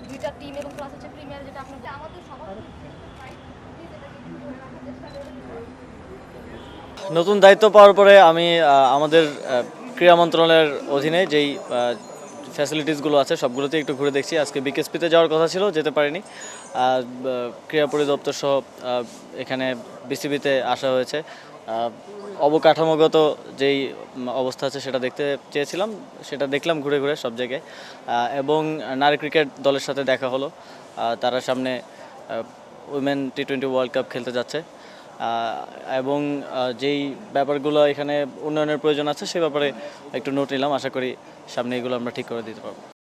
দুইটা টিম এবং প্লাস হচ্ছে প্রিমিয়ার যেটা আমাদের সবার নতুন দায়িত্ব পাওয়ার পরে আমি আমাদের ক্রীড়া মন্ত্রণালয়ের অধীনে যেই ফ্যাসিলিটিসগুলো আছে সবগুলোতে একটু ঘুরে দেখছি। আজকে বিকেএসপিতে যাওয়ার কথা ছিল, যেতে পারিনি। ক্রীড়া পরিদপ্তর সহ এখানে বিসিবিতে আসা হয়েছে। অবকাঠামোগত যেই অবস্থা আছে, সেটা দেখতে চেয়েছিলাম। সেটা দেখলাম ঘুরে ঘুরে সব জায়গায়। এবং নারী ক্রিকেট দলের সাথে দেখা হলো। তারা সামনে women T twenty world cup খেলতে যাচ্ছে। এবং যেই ব্যাপারগুলো এখানে উন্নয়নের প্রয়োজন আছে, সে ব্যাপারে একটু নোট নিলাম। আশা করি সামনে এগুলো আমরা ঠিক করে দিতে পারব।